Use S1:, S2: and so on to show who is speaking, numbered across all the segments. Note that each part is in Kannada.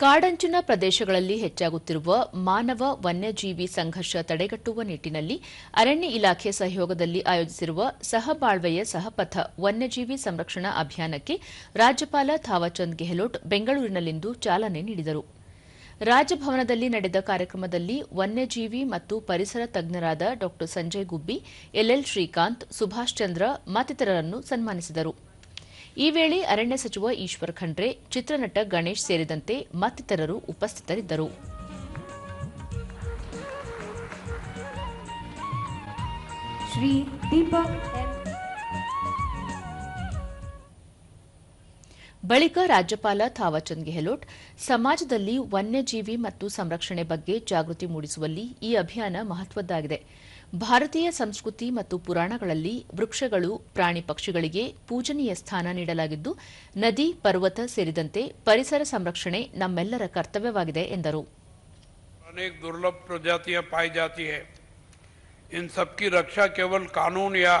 S1: ಕಾಡಂಚಿನ ಪ್ರದೇಶಗಳಲ್ಲಿ ಹೆಚ್ಚಾಗುತ್ತಿರುವ ಮಾನವ ವನ್ಯಜೀವಿ ಸಂಘರ್ಷ ತಡೆಗಟ್ಟುವ ನಿಟ್ಟಿನಲ್ಲಿ ಅರಣ್ಯ ಇಲಾಖೆ ಸಹಯೋಗದಲ್ಲಿ ಆಯೋಜಿಸಿರುವ ಸಹಬಾಳ್ವೆಯ ಸಹಪಥ ವನ್ಯಜೀವಿ ಸಂರಕ್ಷಣಾ ಅಭಿಯಾನಕ್ಕೆ ರಾಜ್ಯಪಾಲ ಥಾವರ್ಚಂದ್ ಗೆಹ್ಲೋಟ್ ಬೆಂಗಳೂರಿನಲ್ಲಿಂದು ಚಾಲನೆ ನೀಡಿದರು. ರಾಜಭವನದಲ್ಲಿ ನಡೆದ ಕಾರ್ಯಕ್ರಮದಲ್ಲಿ ವನ್ಯಜೀವಿ ಮತ್ತು ಪರಿಸರ ತಜ್ಞರಾದ ಡಾ ಸಂಜಯ್ ಗುಬ್ಬಿ ಎಲ್ಎಲ್ ಶ್ರೀಕಾಂತ್, ಸುಭಾಷ್ ಚಂದ್ರ ಮತ್ತಿತರರನ್ನು ಸನ್ಮಾನಿಸಿದರು. ಈ ವೇಳೆ ಅರಣ್ಯ ಸಚಿವ ಈಶ್ವರ್ ಖಂಡ್ರೆ ಚಿತ್ರನಟ ಗಣೇಶ್ ಸೇರಿದಂತೆ ಮತ್ತಿತರರು ಉಪಸ್ಥಿತರಿದ್ದರು.
S2: ಶ್ರೀ ದೀಪಕ್
S1: ಬಳಿಕ ರಾಜ್ಯಪಾಲ ಥಾವರ್ಚಂದ್ ಗೆಹ್ಲೋಟ್ ಸಮಾಜದಲ್ಲಿ ವನ್ಯಜೀವಿ ಮತ್ತು ಸಂರಕ್ಷಣೆ ಬಗ್ಗೆ ಜಾಗೃತಿ ಮೂಡಿಸುವಲ್ಲಿ ಈ ಅಭಿಯಾನ ಮಹತ್ವದ್ದಾಗಿದೆ. ಭಾರತೀಯ ಸಂಸ್ಕೃತಿ ಮತ್ತು ಪುರಾಣಗಳಲ್ಲಿ ವೃಕ್ಷಗಳು ಪ್ರಾಣಿ ಪಕ್ಷಿಗಳಿಗೆ ಪೂಜನೀಯ ಸ್ಥಾನ ನೀಡಲಾಗಿದ್ದು ನದಿ ಪರ್ವತ ಸೇರಿದಂತೆ ಪರಿಸರ ಸಂರಕ್ಷಣೆ ನಮ್ಮೆಲ್ಲರ ಕರ್ತವ್ಯವಾಗಿದೆ ಎಂದರು
S3: अनेक दुर्लभ प्रजातियां पाई जाती है इन सबकी रक्षा केवल कानून या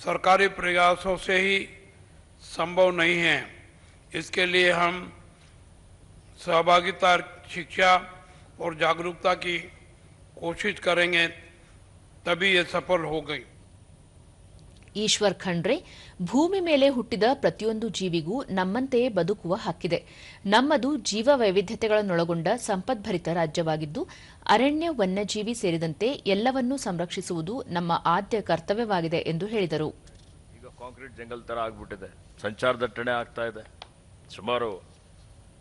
S3: सरकारी प्रयासों से ही संभव नहीं है इसके लिए हम सहभागिता शिक्षा और जागरूकता की कोशिश करेंगे तभी ये सफल हो गई
S1: ಈಶ್ವರ್ ಖಂಡ್ರೆ ಭೂಮಿ ಮೇಲೆ ಹುಟ್ಟಿದ ಪ್ರತಿಯೊಂದು ಜೀವಿಗೂ ನಮ್ಮಂತೆಯೇ ಬದುಕುವ ಹಕ್ಕಿದೆ ನಮ್ಮದು ಜೀವ ವೈವಿಧ್ಯತೆಗಳನ್ನೊಳಗೊಂಡ ಸಂಪದ್ಭರಿತ ರಾಜ್ಯವಾಗಿದ್ದು ಅರಣ್ಯ ವನ್ಯಜೀವಿ ಸೇರಿದಂತೆ ಎಲ್ಲವನ್ನೂ ಸಂರಕ್ಷಿಸುವುದು ನಮ್ಮ ಆದ್ಯ ಕರ್ತವ್ಯವಾಗಿದೆ ಎಂದು ಹೇಳಿದರು
S4: ಈಗ ಕಾಂಕ್ರೀಟ್ ಜಂಗಲ್ ತರ ಆಗ್ಬಿಟ್ಟಿದೆ ಸಂಚಾರ ದಟ್ಟಣೆ ಆಗ್ತಾ ಇದೆ ಸುಮಾರು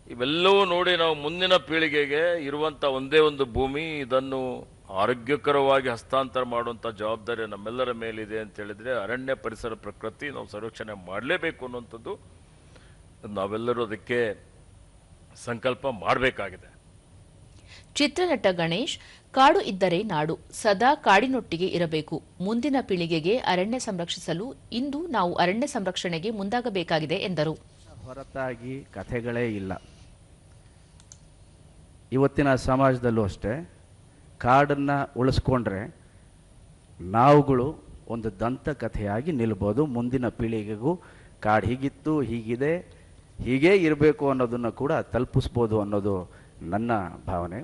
S4: ಇವೆಲ್ಲವೂ ನೋಡಿ ನಾವು ಮುಂದಿನ ಪೀಳಿಗೆಗೆ ಇರುವಂತ ಒಂದೇ ಒಂದು ಭೂಮಿ ಇದನ್ನು ಆರೋಗ್ಯಕರವಾಗಿ ಹಸ್ತಾಂತರ ಮಾಡುವಂಥ ಜವಾಬ್ದಾರಿ ನಮ್ಮೆಲ್ಲರ ಮೇಲಿದೆ ಅಂತ ಹೇಳಿದ್ರೆ ಅರಣ್ಯ ಪರಿಸರ ಪ್ರಕೃತಿ ನಾವು ಸಂರಕ್ಷಣೆ ಮಾಡಲೇಬೇಕು ಅನ್ನುವಂಥದ್ದು ನಾವೆಲ್ಲರೂ ಅದಕ್ಕೆ ಸಂಕಲ್ಪ ಮಾಡಬೇಕಾಗಿದೆ.
S1: ಚಿತ್ರನಟ ಗಣೇಶ್ ಕಾಡು ಇದ್ದರೆ ನಾಡು ಸದಾ ಕಾಡಿನೊಟ್ಟಿಗೆ ಇರಬೇಕು. ಮುಂದಿನ ಪೀಳಿಗೆಗೆ ಅರಣ್ಯ ಸಂರಕ್ಷಿಸಲು ಇಂದು ನಾವು ಅರಣ್ಯ ಸಂರಕ್ಷಣೆಗೆ ಮುಂದಾಗಬೇಕಾಗಿದೆ ಎಂದರು.
S5: ಹೊರತಾಗಿ ಕಥೆಗಳೇ ಇಲ್ಲ. ಇವತ್ತಿನ ಸಮಾಜದಲ್ಲೂ ಅಷ್ಟೇ. ಕಾಡನ್ನು ಉಳಿಸ್ಕೊಂಡ್ರೆ ನಾವುಗಳು ಒಂದು ದಂತಕಥೆಯಾಗಿ ನಿಲ್ಬೋದು. ಮುಂದಿನ ಪೀಳಿಗೆಗೂ ಕಾಡು ಹೀಗಿತ್ತು, ಹೀಗಿದೆ, ಹೀಗೇ ಇರಬೇಕು ಅನ್ನೋದನ್ನು ಕೂಡ ತಲುಪಿಸ್ಬೋದು ಅನ್ನೋದು ನನ್ನ ಭಾವನೆ.